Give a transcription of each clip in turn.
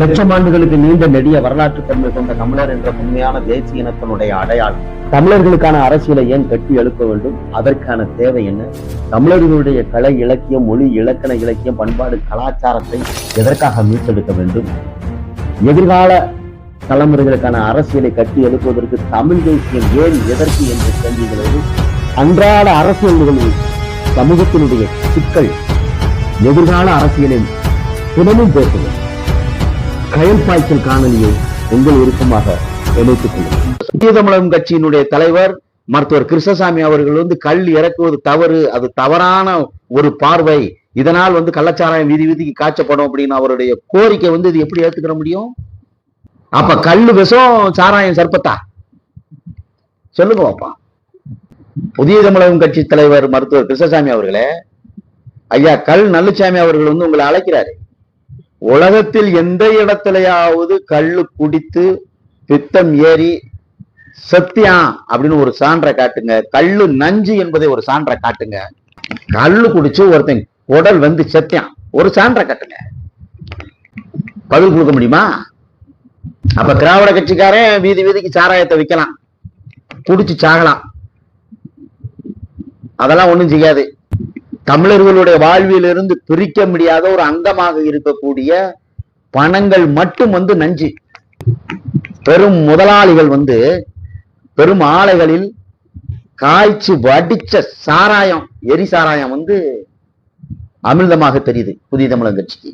லட்சம் ஆண்டுகளுக்கு நீண்ட நெடிய வரலாற்று தன்மை கொண்ட தமிழர் என்ற உண்மையான தேசிய இனத்தினுடைய அடையாளம். தமிழர்களுக்கான அரசியலை ஏன் கட்டி எழுப்ப வேண்டும்? அதற்கான தேவை என்ன? தமிழர்களுடைய கலை இலக்கியம் மொழி இலக்கண இலக்கியம் பண்பாடு கலாச்சாரத்தை எதற்காக மீட்டெடுக்க வேண்டும்? எதிர்கால தலைமுறைகளுக்கான அரசியலை கட்டி எழுப்புவதற்கு தமிழ் தேசியம் ஏன் எதற்கு என்று கேள்விகளோடு அன்றாட அரசியல் நிகழ்வு சமூகத்தினுடைய சிக்கல் எதிர்கால அரசியலில் தினமும் பேசுவோம் கயல் பாய்ச்சல் காணொலியை உங்கள் விருப்பமாக இணைத்துக் கொள்ளுங்கள் இந்திய தமிழகம் கட்சியினுடைய தலைவர் மருத்துவர் கிருஷ்ணசாமி அவர்கள் வந்து கல் இறக்குவது தவறு அது தவறான ஒரு பார்வை. இதனால் வந்து கள்ளச்சாராயம் விதி விதிக்கு காய்ச்சப்படும் அப்படின்னு அவருடைய கோரிக்கை வந்து இது எப்படி ஏத்துக்கிற முடியும்? அப்ப கல்லு விஷம் சாராயம் சர்ப்பத்தா சொல்லுங்க பாப்பா. புதிய தமிழகம் கட்சி தலைவர் மருத்துவர் கிருஷ்ணசாமி அவர்களே ஐயா கல் நல்லுசாமி அவர்கள் வந்து உங்களை அழைக்கிறாரு. உலகத்தில் எந்த இடத்துலயாவது கல்லு குடித்து பித்தம் ஏறி சத்தியா அப்படின்னு ஒரு சான்றை காட்டுங்க. கல்லு நஞ்சு என்பதை ஒரு சான்றை காட்டுங்க. கல்லு குடிச்சு ஒருத்தன் உடல் வந்து சத்தியம் ஒரு சான்றை காட்டுங்க. பதில் கொடுக்க முடியுமா? அப்ப திராவிட கட்சிக்காரன் வீதி வீதிக்கு சாராயத்தை விற்கலாம் குடிச்சு சாகலாம். அதெல்லாம் ஒண்ணும் செய்யாது. தமிழர்களுடைய வாழ்விலிருந்து பிரிக்க முடியாத ஒரு அங்கமாக இருக்கக்கூடிய பணங்கள் மட்டும் வந்து நஞ்சு. பெரும் முதலாளிகள் வந்து பெரும் ஆலைகளில் காய்ச்சி வடிச்ச சாராயம் எரி சாராயம் வந்து அமிர்தமாக தெரியுது புதிய தமிழக கட்சிக்கு.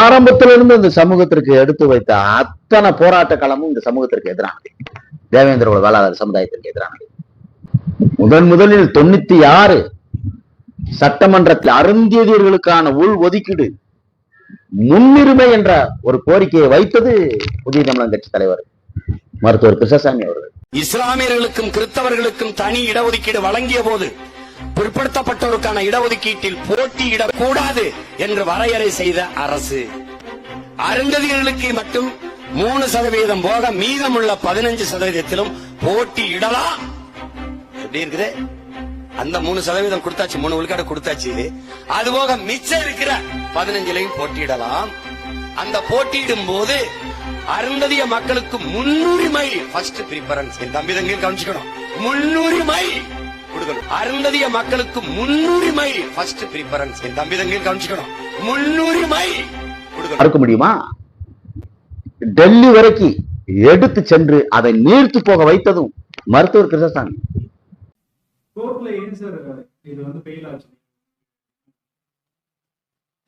ஆரம்பத்திலிருந்து இந்த சமூகத்திற்கு எடுத்து வைத்த அத்தனை போராட்ட களமும் இந்த சமூகத்திற்கு எதிரானது. தேவேந்திரோட வேளாளர் சமுதாயத்திற்கு எதிரானது. முதன் முதலில் தொண்ணூத்தி ஆறு சட்டமன்றத்தில் அருந்தியதீர்களுக்கான உள் ஒதுக்கீடு முன்னுரிமை என்ற ஒரு கோரிக்கையை வைத்தது புதிய தமிழக கட்சி தலைவர் மருத்துவர் கிருஷ்ணசாமி அவர்கள். இஸ்லாமியர்களுக்கும் கிறிஸ்தவர்களுக்கும் தனி இடஒதுக்கீடு வழங்கிய போது பிற்படுத்தப்பட்டோருக்கான இடஒதுக்கீட்டில் போட்டியிடக் கூடாது என்று வரையறை செய்த அரசு. அருந்ததியர்களுக்கு மட்டும் மூணு சதவீதம் போக மீதமுள்ள பதினஞ்சு சதவீதத்திலும் போட்டியிடலாம். எப்படி இருக்குது? அந்த மூணு சதவீதம் கொடுத்தாச்சு மூணு விழுக்காடு கொடுத்தாச்சு. அது போக மிச்சம் இருக்கிற பதினஞ்சுலையும் போட்டியிடலாம். அந்த போட்டியிடும் போது அருந்ததிய மக்களுக்கு முன்னுரிமை ஃபர்ஸ்ட் ப்ரிஃபரன்ஸ் என் தம்பி தங்கி கவனிச்சுக்கணும். முன்னுரிமை கொடுக்கணும். அருந்ததிய மக்களுக்கு முன்னுரிமை ஃபர்ஸ்ட் ப்ரிஃபரன்ஸ் என் தம்பி தங்கி கவனிச்சுக்கணும். முன்னுரிமை கொடுக்கணும். மறுக்க முடியுமா? டெல்லி வரைக்கும் எடுத்து சென்று அதை நீர்த்து போக வைத்ததும் மருத்துவர் கிருஷ்ணசாமி. கோர்ட்ல ஏன் சார் இது வந்து ஃபெயில் ஆச்சு?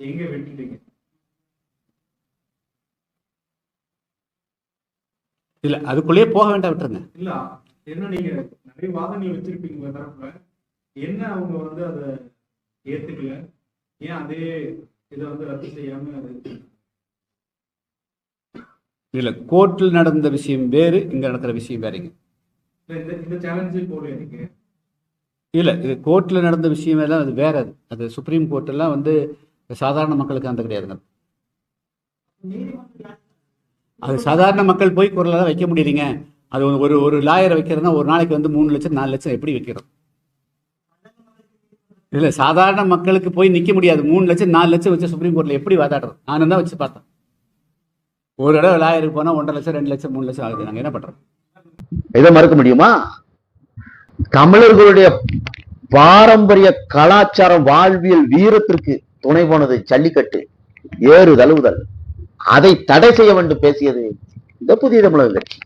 எங்க விட்டுட்டீங்க? இல்ல அதுக்குள்ளேயே போக வேண்டாம் விட்டுருங்க. இல்ல என்ன நீங்க நிறைய வாதங்கள் வச்சிருப்பீங்க உங்க தரப்புல. என்ன அவங்க வந்து அதை ஏத்துக்கல? ஏன் அதே இதை வந்து ரத்து செய்யாம அதை? இல்ல கோர்ட்டில் நடந்த விஷயம் வேறு இங்க நடக்கிற விஷயம் வேறுங்க. இந்த சேலஞ்சே போல நீங்க? இல்லை இது கோர்ட்டில் நடந்த விஷயம் எல்லாம் அது வேற. அது அது சுப்ரீம் கோர்ட்டெல்லாம் வந்து சாதாரண மக்களுக்கு அந்த கிடையாதுங்க அது சாதாரண மக்கள் போய் குரலை தான் வைக்க முடியுறீங்க அது ஒரு- ஒரு லாயரை வைக்கிறதுனா ஒரு நாளைக்கு வந்து மூணு லட்சம் நாலு லட்சம் எப்படி வைக்கிறோம்? இல்லை சாதாரண மக்களுக்கு போய் நிற்க முடியாது. மூணு லட்சம் நாலு லட்சம் வச்சு சுப்ரீம் கோர்ட்டில் எப்படி வாதாடுறோம்? நானும் தான் வச்சு பார்த்தேன். ஒரு தடவை லாயருக்கு போனால் ஒன்றரை லட்சம் ரெண்டு லட்சம் மூணு லட்சம் ஆகுது. நாங்கள் என்ன பண்ணுறோம் இதை மறுக்க முடியுமா? தமிழர்களுடைய பாரம்பரிய கலாச்சாரம் வாழ்வியல் வீரத்திற்கு துணை போனது ஜல்லிக்கட்டு ஏறு தழுவுதல். அதை தடை செய்ய வேண்டும் பேசியது இந்த புதிய தமிழக கட்சி.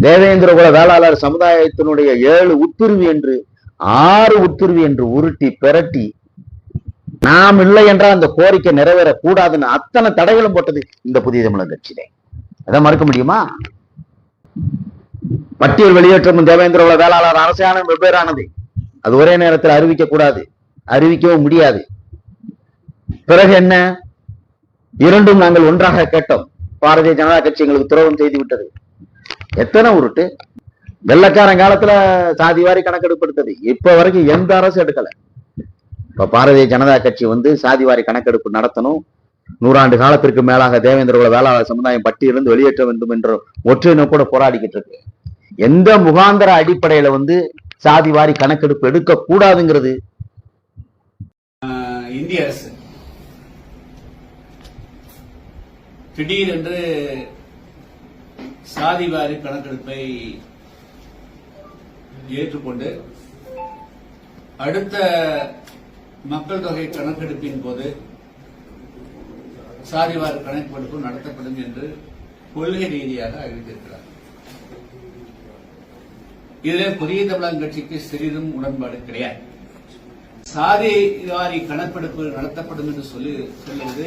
தேவேந்திர குல வேளாளர் சமுதாயத்தினுடைய ஏழு உட்பிரிவு என்று ஆறு உட்பிரிவு என்று உருட்டி பெரட்டி நாம் இல்லை என்றால் அந்த கோரிக்கை நிறைவேறக்கூடாதுன்னு அத்தனை தடைகளும் போட்டது இந்த புதிய தமிழக கட்சியிலே. அதை மறுக்க முடியுமா? பட்டியல் வெளியேற்றம் தேவேந்திர வேளாளர் அரசாணை வெவ்வேறானது. அது ஒரே நேரத்தில் அறிவிக்க கூடாது. அறிவிக்கவும் முடியாது. பிறகு என்ன? இரண்டும் நாங்கள் ஒன்றாக கேட்டோம். பாரதிய ஜனதா கட்சி எங்களுக்கு துரோகம் செய்து விட்டது. எத்தனை உருட்டு? வெள்ளக்காரன் காலத்துல சாதி வாரி கணக்கெடுப்பு எடுத்தது இப்ப வரைக்கும் எந்த அரசு எடுக்கல. இப்ப பாரதிய ஜனதா கட்சி வந்து சாதி வாரி கணக்கெடுப்பு நடத்தணும். நூறாண்டு காலத்திற்கு மேலாக தேவேந்திர வேளாளர் சமுதாயம் பட்டியலிருந்து வெளியேற்ற வேண்டும் என்ற ஒற்றையினம் கூட போராடிக்கிட்டு இருக்கு. எந்த முகாந்தர அடிப்படையில வந்து சாதி வாரி கணக்கெடுப்பு எடுக்க கூடாதுங்கிறது? இந்திய அரசு. திடீரென்று சாதிவாரி கணக்கெடுப்பை ஏற்றுக்கொண்டு அடுத்த மக்கள் தொகை கணக்கெடுப்பின் போது சாதிவாரி கணக்கெடுப்பு நடத்தப்படும் என்று கொள்கை ரீதியாக அறிவித்திருக்கிறார். இதில் புதிய தமிழகம் கட்சிக்கு சிறிதும் உடன்பாடு கிடையாது. சாதி வாரி கணக்கெடுப்பு நடத்தப்படும் என்று சொல்லி சொல்லுவது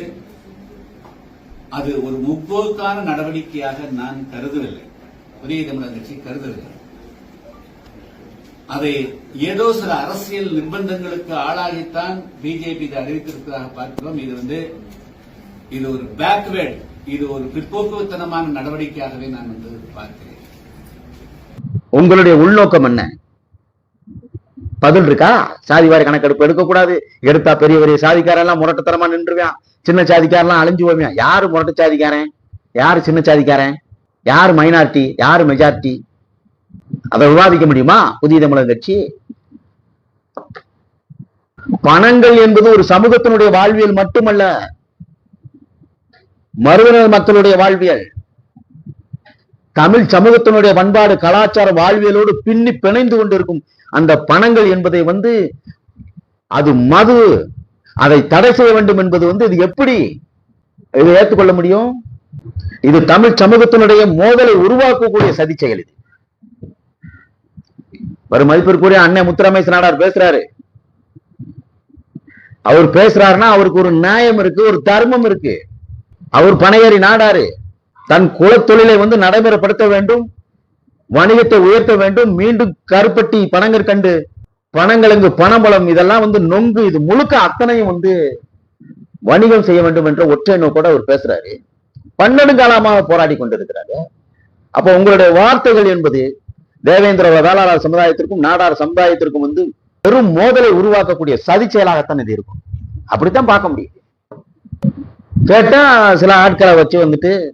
அது ஒரு முற்போக்கான நடவடிக்கையாக நான் கருதவில்லை. புதிய தமிழக கட்சி கருதவில்லை. அதை ஏதோ சில அரசியல் நிர்பந்தங்களுக்கு ஆளாகித்தான் பிஜேபி இதை அறிவித்திருப்பதாக பார்க்கிறோம். இது வந்து இது ஒரு பேக்வேர்டு. இது ஒரு பிற்போக்குத்தனமான நடவடிக்கையாகவே நான் வந்து பார்க்கிறேன். உங்களுடைய உள்நோக்கம் என்ன? பதில் இருக்கா? சாதிவாரி கணக்கெடுப்பு எடுக்கக்கூடாது. எடுத்தா பெரிய பெரிய சாதிக்காரெல்லாம் முரட்டுத்தனமா நின்றுவான். சின்ன சாதிக்காரெல்லாம் அழிஞ்சு போவான். யாரு முரட்டு சாதிக்காரன்? யாரு சின்ன சாதிக்காரன்? யாரு மைனாரிட்டி யாரு மெஜாரிட்டி அதை விவாதிக்க முடியுமா? புதிய தமிழக கட்சி? பணங்கள் என்பது ஒரு சமூகத்தினுடைய வாழ்வியல் மட்டுமல்ல. மருதனர் மக்களுடைய வாழ்வியல். தமிழ் சமூகத்தினுடைய பண்பாடு கலாச்சார வாழ்வியலோடு பின்னி பிணைந்து கொண்டிருக்கும் அந்த பணங்கள் என்பதை வந்து அது மது. அதை தடை செய்ய வேண்டும் என்பது வந்து இது எப்படி இதை ஏற்றுக்கொள்ள முடியும்? இது தமிழ் சமூகத்தினுடைய மோதலை உருவாக்கக்கூடிய சதி செயல் இது. வரும் மதிப்பிற்குரிய அண்ணன் முத்துராமேச நாடார் பேசுறாரு. அவர் பேசுறாருன்னா அவருக்கு ஒரு நியாயம் இருக்கு ஒரு தர்மம் இருக்கு. அவர் பணையறி நாடாரு. தன் குலத்தொழிலை வந்து நடைமுறைப்படுத்த வேண்டும். வணிகத்தை உயர்த்த வேண்டும். மீண்டும் கருப்பட்டி பனங்கற்கண்டு பணங்களுங்கு பனம்பழம் இதெல்லாம் வந்து நொங்கு. இது முழுக்க அத்தனையும் வந்து வணிகம் செய்ய வேண்டும் என்ற ஒற்றை நோக்கோட அவர் பேசுறாரு. பன்னெடுங்காலமாக போராடி கொண்டிருக்கிறாரு. அப்போ உங்களுடைய வார்த்தைகள் என்பது தேவேந்திர வேளாளர் சமுதாயத்திற்கும் நாடார் சமுதாயத்திற்கும் வந்து பெரும் மோதலை உருவாக்கக்கூடிய சதி செயலாகத்தான் இது இருக்கும். அப்படித்தான் பார்க்க முடியும். கேட்டா சில ஆட்களை வச்சு வந்துட்டு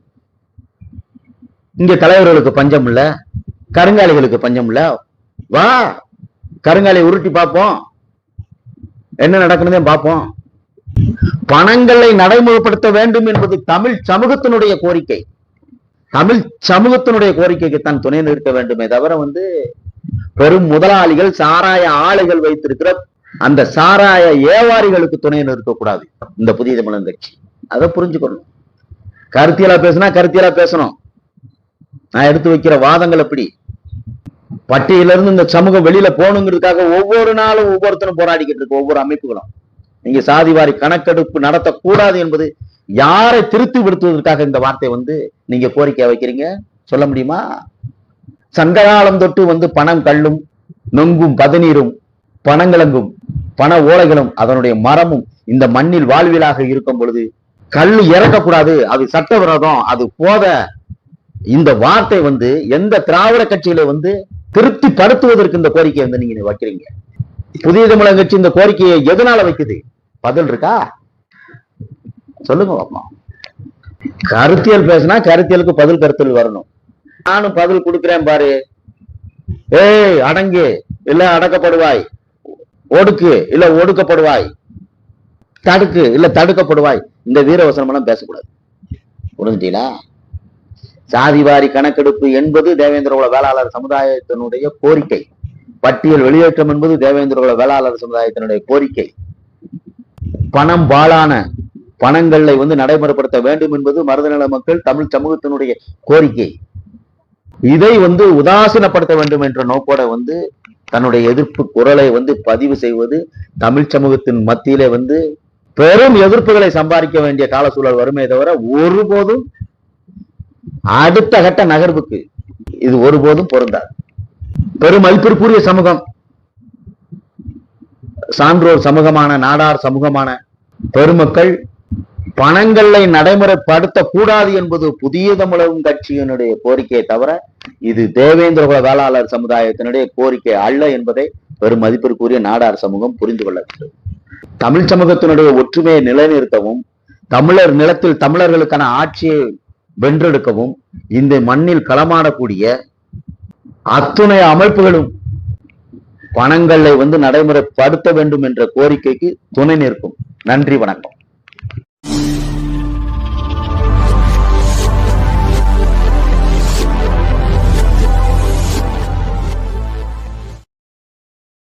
இங்க தலைவர்களுக்கு பஞ்சம் இல்ல கருங்காலிகளுக்கு பஞ்சம் இல்ல. வா கருங்காலியை உருட்டி பார்ப்போம். என்ன நடக்குனதே பார்ப்போம். பணங்களை நடைமுறைப்படுத்த வேண்டும் என்பது தமிழ் சமூகத்தினுடைய கோரிக்கை. தமிழ் சமூகத்தினுடைய கோரிக்கைக்கு தான் துணை நிற்க வேண்டுமே தவிர வந்து பெரும் முதலாளிகள் சாராய ஆலைகள் வைத்திருக்கிற அந்த சாராய ஏவாரிகளுக்கு துணை நிற்கக்கூடாது. இந்த புதிய தமிழன் கட்சி. அதை புரிஞ்சுக்கணும். கருத்தியலா பேசுனா கருத்தியலா பேசணும். நான் எடுத்து வைக்கிற வாதங்கள் எப்படி? பட்டியலிருந்து இந்த சமூகம் வெளியில போகணுங்கிறதுக்காக ஒவ்வொரு நாளும் ஒவ்வொருத்தரும் போராடிக்கிட்டு இருக்கு ஒவ்வொரு அமைப்புகளும். நீங்க சாதிவாரி கணக்கெடுப்பு நடத்தக்கூடாது என்பது யாரை திருத்தி விடுத்துவதற்காக இந்த வார்த்தை வந்து நீங்க கோரிக்கை வைக்கிறீங்க? சொல்ல முடியுமா? சங்ககாலம் தொட்டு வந்து பணம் கல்லும் நொங்கும் பதநீரும் பணங்கிழங்கும் பண ஓலைகளும் அதனுடைய மரமும் இந்த மண்ணில் வாழ்வியலாக இருக்கும் பொழுது கல் இறக்கக்கூடாது. அது சட்ட விரோதம் அது போத. இந்த வார்த்தை வந்து எந்த திராவிட கட்சியில வந்து திருப்தி படுத்துவதற்கு இந்த கோரிக்கையை வந்து நீங்க வைக்கிறீங்க. புதிய தமிழக கட்சி இந்த கோரிக்கையை எதனால வைக்குது? பதில் இருக்கா? சொல்லுங்க பாப்போம் கருத்தியல் பேசினா கருத்தியலுக்கு பதில் கருத்தில் வரணும். நானும் பதில் கொடுக்குறேன் பாரு. ஏய் அடங்கு. இல்ல அடக்கப்படுவாய். ஒடுக்கு. இல்ல ஒடுக்கப்படுவாய். தடுக்கு இல்ல தடுக்கப்படுவாய். இந்த வீரவசனம் எல்லாம் பேசக்கூடாது. புரிஞ்சுட்டீங்களா? சாதிவாரி கணக்கெடுப்பு என்பது தேவேந்திரகுல வேளாளர் சமுதாயத்தினுடைய கோரிக்கை. பட்டியல் வெளியேற்றம் என்பது தேவேந்திரகுல வேளாளர் சமுதாயத்தினுடைய கோரிக்கை. பணம் பாலான பணங்களை வந்து நடைமுறைப்படுத்த வேண்டும் என்பது மருதநல மக்கள் தமிழ் சமூகத்தினுடைய கோரிக்கை. இதை வந்து உதாசீனப்படுத்த வேண்டும் என்ற நோக்கோட வந்து தன்னுடைய எதிர்ப்பு குரலை வந்து பதிவு செய்வது தமிழ் சமூகத்தின் மத்தியிலே வந்து பெரும் எதிர்ப்புகளை சம்பாதிக்க வேண்டிய கால சூழல் வருமே தவிர ஒருபோதும் அடுத்த கட்ட நகர்வுக்கு இது ஒருபோதும் பொருந்தாது. பெரும் மதிப்பிற்குரிய சமூகம் சான்றோர் சமூகமான நாடார் சமூகமான பெருமக்கள் பணங்களை நடைமுறைப்படுத்த கூடாது என்பது புதிய தமிழகம் கட்சியினுடைய கோரிக்கையை தவிர இது தேவேந்திரகுல வேளாளர் சமுதாயத்தினுடைய கோரிக்கை அல்ல என்பதை பெரும் மதிப்பிற்குரிய நாடார் சமூகம் புரிந்து கொள்ள வேண்டும். தமிழ் சமூகத்தினுடைய ஒற்றுமையை நிலைநிறுத்தவும் தமிழர் நிலத்தில் தமிழர்களுக்கான ஆட்சியை வென்றெடுக்கவும் இந்த மண்ணில் களமாடக்கூடிய அத்துணை அமைப்புகளும் பணங்களை வந்து நடைமுறைப்படுத்த வேண்டும் என்ற கோரிக்கைக்கு துணை நிற்கும். நன்றி வணக்கம்.